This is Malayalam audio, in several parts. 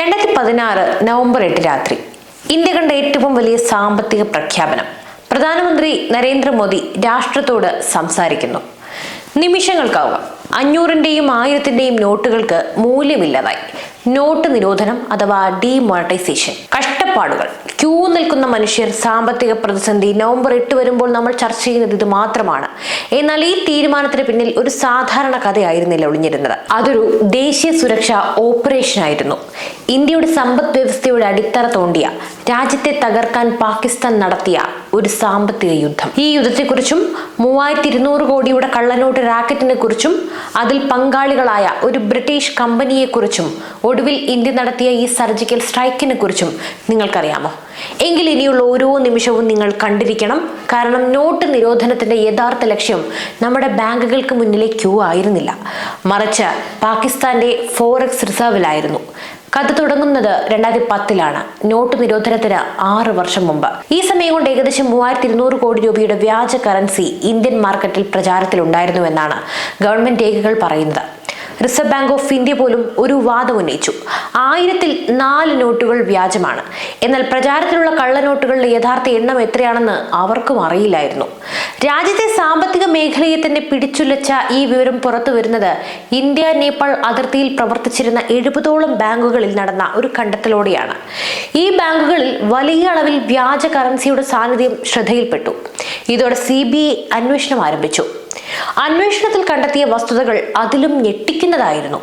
രണ്ടായിരത്തി പതിനാറ് നവംബർ എട്ട് രാത്രി ഇന്ത്യ കണ്ട ഏറ്റവും വലിയ സാമ്പത്തിക പ്രഖ്യാപനം. പ്രധാനമന്ത്രി നരേന്ദ്രമോദി രാഷ്ട്രത്തോട് സംസാരിക്കുന്നു. നിമിഷങ്ങൾക്കാവുക അഞ്ഞൂറിന്റെയും ആയിരത്തിന്റെയും നോട്ടുകൾക്ക് മൂല്യമില്ലാതായി. നോട്ട് നിരോധനം അഥവാ ഡിമോണറ്റൈസേഷൻ. കഷ്ടപ്പാടുകൾ ക്യൂ നിൽക്കുന്ന മനുഷ്യർ സാമ്പത്തിക പ്രതിസന്ധി നവംബർ എട്ട് വരുമ്പോൾ നമ്മൾ ചർച്ച ചെയ്യുന്നത് ഇത് മാത്രമാണ്. എന്നാൽ ഈ തീരുമാനത്തിന് പിന്നിൽ ഒരു സാധാരണ കഥയായിരുന്നില്ല ഒളിഞ്ഞിരുന്നത്. അതൊരു ദേശീയ സുരക്ഷാ ഓപ്പറേഷൻ ആയിരുന്നു. ഇന്ത്യയുടെ സമ്പദ് വ്യവസ്ഥയുടെ അടിത്തറ തോണ്ടിയ രാജ്യത്തെ തകർക്കാൻ പാകിസ്ഥാൻ നടത്തിയ ഒരു സാമ്പത്തിക യുദ്ധം. ഈ യുദ്ധത്തെക്കുറിച്ചും മൂവായിരത്തി ഇരുന്നൂറ് കോടിയുടെ കള്ളനോട്ട് റാക്കറ്റിനെ കുറിച്ചും അതിൽ പങ്കാളികളായ ഒരു ബ്രിട്ടീഷ് കമ്പനിയെക്കുറിച്ചും ഒടുവിൽ ഇന്ത്യ നടത്തിയ ഈ സർജിക്കൽ സ്ട്രൈക്കിനെ കുറിച്ചും നിങ്ങൾക്കറിയാമോ? എങ്കിൽ ഇനിയുള്ള ഓരോ നിമിഷവും നിങ്ങൾ കണ്ടിരിക്കണം. കാരണം നോട്ട് നിരോധനത്തിന്റെ യഥാർത്ഥ ലക്ഷ്യം നമ്മുടെ ബാങ്കുകൾക്ക് മുന്നിലെ ക്യൂ ആയിരുന്നില്ല. മറിച്ച് പാകിസ്ഥാന്റെ ഫോറക്സ് റിസർവിലായിരുന്നു. കഥ തുടങ്ങുന്നത് രണ്ടായിരത്തി പത്തിലാണ് നോട്ട് നിരോധനത്തിന് ആറ് വർഷം മുമ്പ്. ഈ സമയം കൊണ്ട് ഏകദേശം മൂവായിരത്തി ഇരുന്നൂറ് കോടി രൂപയുടെ വ്യാജ കറൻസി ഇന്ത്യൻ മാർക്കറ്റിൽ പ്രചാരത്തിലുണ്ടായിരുന്നു എന്നാണ് ഗവൺമെന്റ് രേഖകൾ പറയുന്നത്. റിസർവ് ബാങ്ക് ഓഫ് ഇന്ത്യ പോലും ഒരു വാദം ഉന്നയിച്ചു. ആയിരത്തിൽ നാല് നോട്ടുകൾ വ്യാജമാണ്. എന്നാൽ പ്രചാരത്തിലുള്ള കള്ളനോട്ടുകളുടെ യഥാർത്ഥ എണ്ണം എത്രയാണെന്ന് അവർക്കും അറിയില്ലായിരുന്നു. രാജ്യത്തെ സാമ്പത്തിക മേഖലയെ തന്നെ പിടിച്ചുലച്ച ഈ വിവരം പുറത്തു വരുന്നത് ഇന്ത്യ നേപ്പാൾ അതിർത്തിയിൽ പ്രവർത്തിച്ചിരുന്ന എഴുപതോളം ബാങ്കുകളിൽ നടന്ന ഒരു കണ്ടെത്തലോടെയാണ്. ഈ ബാങ്കുകളിൽ വലിയ അളവിൽ വ്യാജ കറൻസിയുടെ സാന്നിധ്യം ശ്രദ്ധയിൽപ്പെട്ടു. ഇതോടെ സി ബി ഐ അന്വേഷണം ആരംഭിച്ചു. അന്വേഷണത്തിൽ കണ്ടെത്തിയ വസ്തുതകൾ അതിലും ഞെട്ടിക്കുന്നതായിരുന്നു.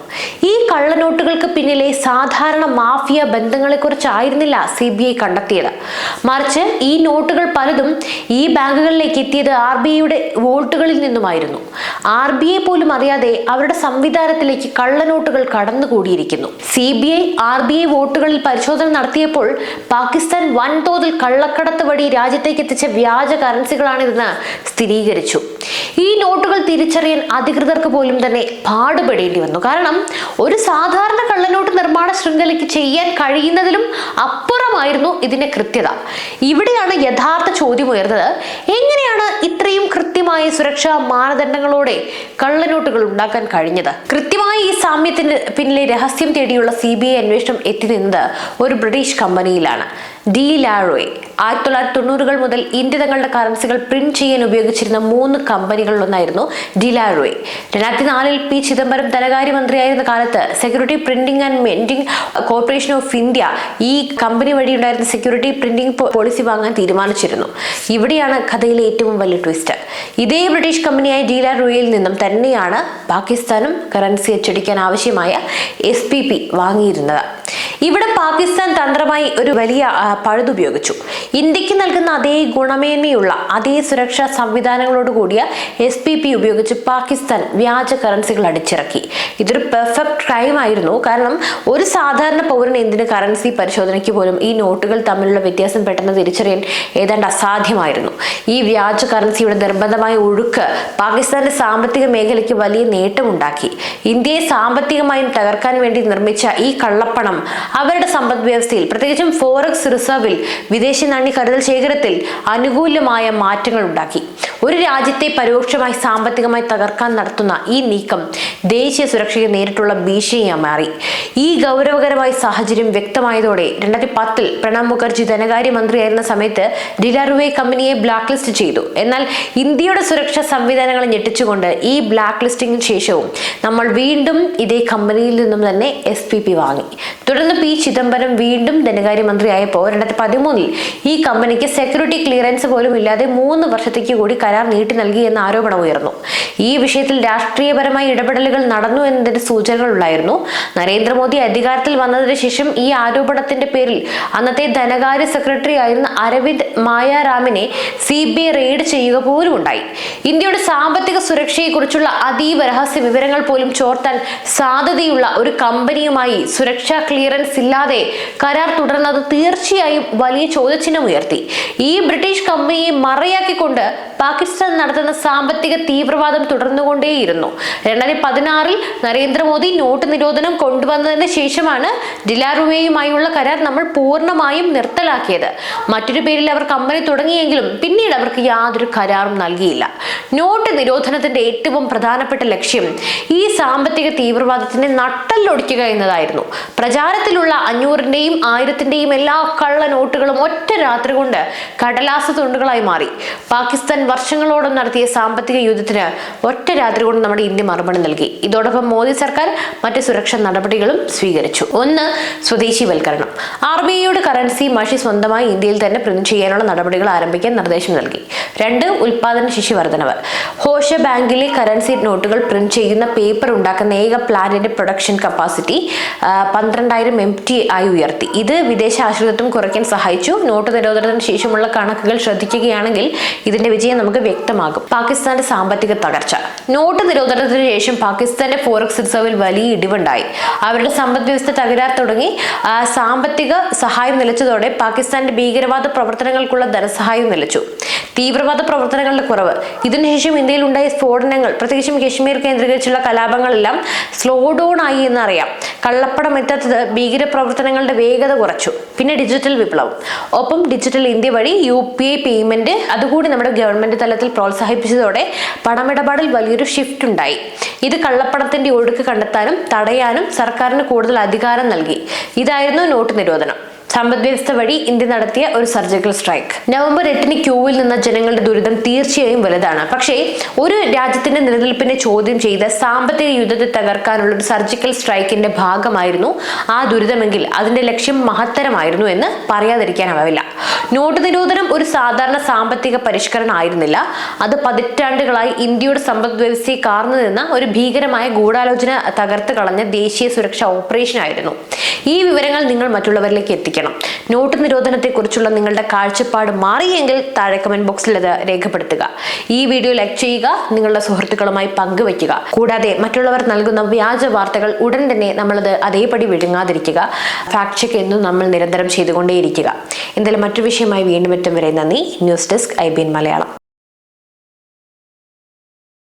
ഈ കള്ളനോട്ടുകൾക്ക് പിന്നിലെ സാധാരണ മാഫിയ ബന്ധങ്ങളെക്കുറിച്ചായിരുന്നില്ല സി ബി ഐ കണ്ടെത്തിയത്. മറിച്ച് ഈ നോട്ടുകൾ പലതും ഈ ബാങ്കുകളിലേക്ക് എത്തിയത് ആർ ബി ഐയുടെ വോൾട്ടുകളിൽ നിന്നുമായിരുന്നു. ആർ ബി ഐ പോലും അറിയാതെ അവരുടെ സംവിധാനത്തിലേക്ക് കള്ളനോട്ടുകൾ കടന്നുകൂടിയിരിക്കുന്നു. C B I R B I വോട്ടുകളിൽ പരിശോധന നടത്തിയപ്പോൾ പാകിസ്ഥാൻ വൻതോതിൽ കള്ളക്കടത്ത് വഴി രാജ്യത്തേക്ക് എത്തിച്ച വ്യാജ കറൻസികളാണിതെന്ന് സ്ഥിരീകരിച്ചു. ഈ നോട്ടുകൾ തിരിച്ചറിയാൻ അധികൃതർക്ക് പോലും തന്നെ പാടുപെടേണ്ടി വന്നു. കാരണം ഒരു സാധാരണ കള്ളനോട്ട് നിർമ്മാണ ശൃംഖലയ്ക്ക് ചെയ്യാൻ കഴിയുന്നതിലും അപ്പുറമായിരുന്നു ഇതിന്റെ കൃത്യത. ഇവിടെയാണ് യഥാർത്ഥ ചോദ്യം ഉയർന്നത്. എങ്ങനെയാണ് ഇത്രയും കൃത്യമായ സുരക്ഷാ മാനദണ്ഡങ്ങളോടെ കള്ളനോട്ടുകൾ ഉണ്ടാക്കാൻ കഴിഞ്ഞത്? കൃത്യമായി ഈ സാമ്യത്തിന് പിന്നിലെ രഹസ്യം തേടിയുള്ള സി ബി ഐ അന്വേഷണം എത്തി നിന്നത് ഒരു ബ്രിട്ടീഷ് കമ്പനിയിലാണ്. ഡി ലാറോയെ. ആയിരത്തി തൊള്ളായിരത്തി തൊണ്ണൂറുകൾ മുതൽ ഇന്ത്യ തങ്ങളുടെ കറൻസികൾ പ്രിന്റ് ചെയ്യാൻ ഉപയോഗിച്ചിരുന്ന മൂന്ന് കമ്പനികളിലൊന്നായിരുന്നു ഡിലാറോയെ രണ്ടായിരത്തി നാലിൽ പി ചിദംബരം ധനകാര്യമന്ത്രിയായിരുന്ന കാലത്ത് security printing and minting corporation of India ഈ കമ്പനി വഴി ഉണ്ടായിരുന്ന സെക്യൂരിറ്റി പ്രിന്റിംഗ് പോളിസി വാങ്ങാൻ തീരുമാനിച്ചിരുന്നു. ഇവിടെയാണ് കഥയിലെ ഏറ്റവും വലിയ ട്വിസ്റ്റ്. ഇതേ ബ്രിട്ടീഷ് കമ്പനിയായ ഡിലാറോയിൽ നിന്നും തന്നെയാണ് പാകിസ്ഥാനും കറൻസി അച്ചടിക്കാൻ ആവശ്യമായ എസ് വാങ്ങിയിരുന്നത്. ഇവിടെ പാകിസ്ഥാൻ തന്ത്രമായി ഒരു വലിയ പഴുതുപയോഗിച്ചു. ഇന്ത്യയ്ക്ക് നൽകുന്ന അതേ ഗുണമേന്മയുള്ള അതേ സുരക്ഷാ സംവിധാനങ്ങളോട് കൂടിയ എസ് പി പി ഉപയോഗിച്ച് പാകിസ്ഥാൻ വ്യാജ കറൻസികൾ അടിച്ചിറക്കി. ഇതൊരു പെർഫെക്റ്റ് ക്രൈം ആയിരുന്നു. കാരണം ഒരു സാധാരണ പൗരന് എന്തിന് കറൻസി പരിശോധനയ്ക്ക് പോലും ഈ നോട്ടുകൾ തമ്മിലുള്ള വ്യത്യാസം പെട്ടെന്ന് തിരിച്ചറിയാൻ ഏതാണ്ട് അസാധ്യമായിരുന്നു. ഈ വ്യാജ കറൻസിയുടെ നിർബന്ധമായ ഒഴുക്ക് പാകിസ്ഥാന്റെ സാമ്പത്തിക മേഖലയ്ക്ക് വലിയ നേട്ടമുണ്ടാക്കി. ഇന്ത്യയെ സാമ്പത്തികമായും തകർക്കാൻ വേണ്ടി നിർമ്മിച്ച ഈ കള്ളപ്പണം അവരുടെ സമ്പദ് വ്യവസ്ഥയിൽ പ്രത്യേകിച്ചും ഫോറക്സ് റിസർവിൽ വിദേശ നാണ്യ കരുതൽ ശേഖരത്തിൽ അനുകൂലമായ മാറ്റങ്ങൾ ഉണ്ടാക്കി ഒരു രാജ്യത്തെ പരോക്ഷമായി സാമ്പത്തികമായി തകർക്കാൻ നടത്തുന്ന ഈ നീക്കം ദേശീയ സുരക്ഷയ്ക്ക് നേരിട്ടുള്ള ഭീഷണിയായി മാറി. ഈ ഗൗരവകരമായ സാഹചര്യം വ്യക്തമായതോടെ രണ്ടായിരത്തി പത്തിൽ പ്രണബ് മുഖർജി ധനകാര്യമന്ത്രിയായിരുന്ന സമയത്ത് ഡിലാറുവേ കമ്പനിയെ ബ്ലാക്ക് ലിസ്റ്റ് ചെയ്തു. എന്നാൽ ഇന്ത്യയുടെ സുരക്ഷാ സംവിധാനങ്ങളെ ഞെട്ടിച്ചുകൊണ്ട് ഈ ബ്ലാക്ക് ലിസ്റ്റിംഗിന് ശേഷവും നമ്മൾ വീണ്ടും ഇതേ കമ്പനിയിൽ നിന്നും തന്നെ എസ് പി പി വാങ്ങി. തുടർന്ന് പി ചിദംബരം വീണ്ടും ധനകാര്യമന്ത്രിയായപ്പോൾ രണ്ടായിരത്തി പതിമൂന്നിൽ ഈ കമ്പനിക്ക് സെക്യൂരിറ്റി ക്ലിയറൻസ് പോലും ഇല്ലാതെ മൂന്ന് വർഷത്തേക്ക് കൂടി കരാർ നീട്ടി നൽകി എന്ന ആരോപണം ഉയർന്നു. ഈ വിഷയത്തിൽ രാഷ്ട്രീയപരമായി ഇടപെടലുകൾ നടന്നു എന്നതിന്റെ സൂചനകൾ ഉണ്ടായിരുന്നു. നരേന്ദ്രമോദി അധികാരത്തിൽ വന്നതിന് ശേഷം ഈ ആരോപണത്തിന്റെ പേരിൽ അന്നത്തെ ധനകാര്യ സെക്രട്ടറി ആയിരുന്ന അരവിന്ദ് മായാറാമിനെ സി ബി ഐ റെയ്ഡ് ചെയ്യുക പോലും ഉണ്ടായി. ഇന്ത്യയുടെ സാമ്പത്തിക സുരക്ഷയെക്കുറിച്ചുള്ള അതീവ രഹസ്യ വിവരങ്ങൾ പോലും ചോർത്താൻ സാധ്യതയുള്ള ഒരു കമ്പനിയുമായി സുരക്ഷാ ക്ലിയറൻസ് ഇല്ലാതെ കരാർ തുടർന്നത് തീർച്ചയായും വലിയ ചോദ്യചിഹ്നം ഉയർത്തി. ഈ ബ്രിട്ടീഷ് കമ്പനിയെ മറയാക്കിക്കൊണ്ട് പാകിസ്ഥാൻ പാകിസ്ഥാൻ നടത്തുന്ന സാമ്പത്തിക തീവ്രവാദം തുടർന്നുകൊണ്ടേയിരുന്നു. രണ്ടായിരത്തി പതിനാറിൽ നരേന്ദ്രമോദി നോട്ട് നിരോധനം കൊണ്ടുവന്നതിന് ശേഷമാണ് ഡിലാറുവേയുമായുള്ള കരാർ നമ്മൾ പൂർണമായും നിർത്തലാക്കിയത്. മറ്റൊരു പേരിൽ അവർ കമ്പനി തുടങ്ങിയെങ്കിലും പിന്നീട് അവർക്ക് യാതൊരു കരാറും നൽകിയില്ല. നോട്ട് നിരോധനത്തിന്റെ ഏറ്റവും പ്രധാനപ്പെട്ട ലക്ഷ്യം ഈ സാമ്പത്തിക തീവ്രവാദത്തിന്റെ നട്ടല്ലൊടിക്കുക എന്നതായിരുന്നു. പ്രചാരത്തിലുള്ള അഞ്ഞൂറിന്റെയും ആയിരത്തിന്റെയും എല്ലാ കള്ള നോട്ടുകളും ഒറ്റ രാത്രി കൊണ്ട് കടലാസ തുണ്ടുകളായി മാറി. പാകിസ്ഥാൻ വർഷങ്ങളോളം നടത്തിയ സാമ്പത്തിക യുദ്ധത്തിന് ഒറ്റ രാത്രി കൊണ്ട് നമ്മുടെ ഇന്ത്യ മറുപടി നൽകി. ഇതോടൊപ്പം മോദി സർക്കാർ മറ്റ് സുരക്ഷാ നടപടികളും സ്വീകരിച്ചു. ഒന്ന് സ്വദേശിവൽക്കരണം. ആർ ബി ഐയുടെ കറൻസി മഷി സ്വന്തമായി ഇന്ത്യയിൽ തന്നെ പ്രിന്റ് ചെയ്യാനുള്ള നടപടികൾ ആരംഭിക്കാൻ നിർദ്ദേശം നൽകി. രണ്ട് ഉൽപാദന ശേഷി വർധനവ്. ഹോഷ ബാങ്കിലെ കറൻസി നോട്ടുകൾ പ്രിന്റ് ചെയ്യുന്ന പേപ്പർ ഉണ്ടാക്കുന്ന ഏക പ്ലാന്റിന്റെ പ്രൊഡക്ഷൻ കപ്പാസിറ്റി പന്ത്രണ്ടായിരം എം ടി ആയി ഉയർത്തി. ഇത് വിദേശ ആശ്രിതത്വം കുറയ്ക്കാൻ സഹായിച്ചു. നോട്ട് നിരോധനത്തിന് ശേഷമുള്ള കണക്കുകൾ ശ്രദ്ധിക്കുകയാണെങ്കിൽ ഇതിന്റെ വിജയം നമുക്ക് വ്യക്തമാകും. പാകിസ്ഥാന്റെ സാമ്പത്തിക തകർച്ച. നോട്ട് നിരോധനത്തിന് ശേഷം പാകിസ്ഥാന്റെ ഫോറക്സ് റിസർവിൽ വലിയ ഇടിവുണ്ടായി. അവരുടെ സമ്പദ് വ്യവസ്ഥ തകരാർ തുടങ്ങി സാമ്പത്തിക സഹായം നിലച്ചതോടെ പാകിസ്ഥാന്റെ ഭീകരവാദ പ്രവർത്തനങ്ങൾക്കുള്ള ധനസഹായം നിലച്ചു. തീവ്രവാദ പ്രവർത്തനങ്ങളുടെ കുറവ്. ഇതിനുശേഷം ഇന്ത്യയിൽ ഉണ്ടായ സ്ഫോടനങ്ങൾ പ്രത്യേകിച്ചും കശ്മീർ കേന്ദ്രീകരിച്ചുള്ള കലാപങ്ങളെല്ലാം സ്ലോ ഡൗൺ ആയി എന്നറിയാം. കള്ളപ്പടം എത്താത്തത് ഭീകര പ്രവർത്തനങ്ങളുടെ വേഗത കുറച്ചു. പിന്നെ ഡിജിറ്റൽ വിപ്ലവം. ഒപ്പം ഡിജിറ്റൽ ഇന്ത്യ വഴി യു പി ഐ പേയ്മെന്റ് അതുകൂടി നമ്മുടെ ഗവൺമെന്റ് തലത്തിൽ പ്രോത്സാഹിപ്പിച്ചതോടെ പണമിടപാടിൽ വലിയൊരു ഷിഫ്റ്റ് ഉണ്ടായി. ഇത് കള്ളപ്പണത്തിന്റെ ഒഴുക്ക് കണ്ടെത്താനും തടയാനും സർക്കാരിന് കൂടുതൽ അധികാരം നൽകി. ഇതായിരുന്നു നോട്ട് നിരോധനം. സമ്പദ് വ്യവസ്ഥ വഴി ഇന്ത്യ നടത്തിയ ഒരു സർജിക്കൽ സ്ട്രൈക്ക്. നവംബർ എട്ടിന് ക്യൂവിൽ നിന്ന ജനങ്ങളുടെ ദുരിതം തീർച്ചയായും വലുതാണ്. പക്ഷേ ഒരു രാജ്യത്തിന്റെ നിലനിൽപ്പിനെ ചോദ്യം ചെയ്ത് സാമ്പത്തിക യുദ്ധത്തെ തകർക്കാനുള്ള ഒരു സർജിക്കൽ സ്ട്രൈക്കിന്റെ ഭാഗമായിരുന്നു ആ ദുരിതമെങ്കിൽ അതിന്റെ ലക്ഷ്യം മഹത്തരമായിരുന്നു എന്ന് പറയാതിരിക്കാനാവില്ല നോട്ട് നിരോധനം ഒരു സാധാരണ സാമ്പത്തിക പരിഷ്കരണം ആയിരുന്നില്ല. അത് പതിറ്റാണ്ടുകളായി ഇന്ത്യയുടെ സമ്പദ് വ്യവസ്ഥയെ കാർന്നു നിന്ന ഒരു ഭീകരമായ ഗൂഢാലോചന തകർത്ത് കളഞ്ഞ ദേശീയ സുരക്ഷാ ഓപ്പറേഷൻ ആയിരുന്നു ഈ വിവരങ്ങൾ നിങ്ങൾ മറ്റുള്ളവരിലേക്ക് എത്തിക്കണം. നോട്ട് നിരോധനത്തെക്കുറിച്ചുള്ള നിങ്ങളുടെ കാഴ്ചപ്പാട് മാറിയെങ്കിൽ താഴെ കമന്റ് ബോക്സിൽ അത് രേഖപ്പെടുത്തുക. ഈ വീഡിയോ ലൈക്ക് ചെയ്യുക നിങ്ങളുടെ സുഹൃത്തുക്കളുമായി പങ്കുവയ്ക്കുക. കൂടാതെ മറ്റുള്ളവർ നൽകുന്ന വ്യാജ വാർത്തകൾ ഉടൻ തന്നെ നമ്മളത് അതേപടി വിഴുങ്ങാതിരിക്കുക. ഫാക്ട് ചെക്ക് എന്നും നമ്മൾ നിരന്തരം ചെയ്തുകൊണ്ടേയിരിക്കുക. എന്തായാലും മറ്റു വിഷയമായി വീണ്ടും എത്തും വരെ നന്ദി. News desk I B N Malayalam.